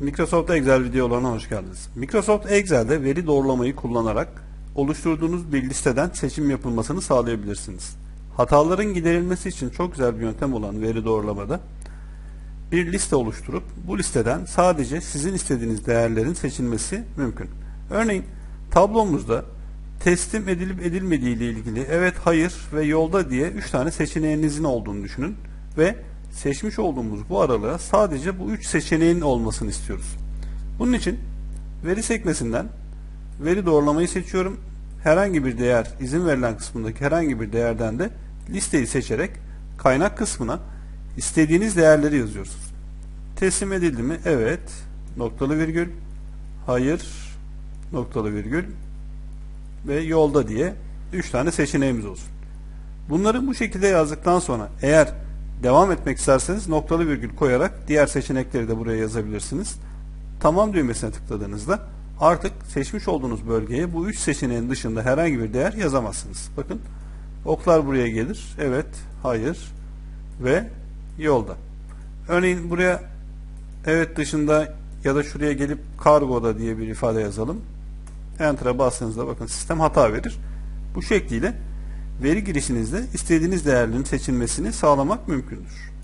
Microsoft Excel videolarına hoş geldiniz. Microsoft Excel'de veri doğrulamayı kullanarak oluşturduğunuz bir listeden seçim yapılmasını sağlayabilirsiniz. Hataların giderilmesi için çok güzel bir yöntem olan veri doğrulamada bir liste oluşturup bu listeden sadece sizin istediğiniz değerlerin seçilmesi mümkün. Örneğin tablomuzda teslim edilip edilmediği ile ilgili evet, hayır ve yolda diye 3 tane seçeneğinizin olduğunu düşünün ve seçmiş olduğumuz bu aralığa sadece bu 3 seçeneğin olmasını istiyoruz. Bunun için veri sekmesinden veri doğrulamayı seçiyorum. Herhangi bir değer izin verilen kısmındaki herhangi bir değerden de listeyi seçerek kaynak kısmına istediğiniz değerleri yazıyorsunuz. Teslim edildi mi? Evet. Noktalı virgül. Hayır. Noktalı virgül. Ve yolda diye 3 tane seçeneğimiz olsun. Bunları bu şekilde yazdıktan sonra eğer devam etmek isterseniz noktalı virgül koyarak diğer seçenekleri de buraya yazabilirsiniz. Tamam düğmesine tıkladığınızda artık seçmiş olduğunuz bölgeye bu üç seçeneğin dışında herhangi bir değer yazamazsınız. Bakın oklar buraya gelir. Evet, hayır ve yolda. Örneğin buraya evet dışında ya da şuraya gelip kargoda diye bir ifade yazalım. Enter'a bastığınızda bakın sistem hata verir. Bu şekliyle veri girişinizde istediğiniz değerlerin seçilmesini sağlamak mümkündür.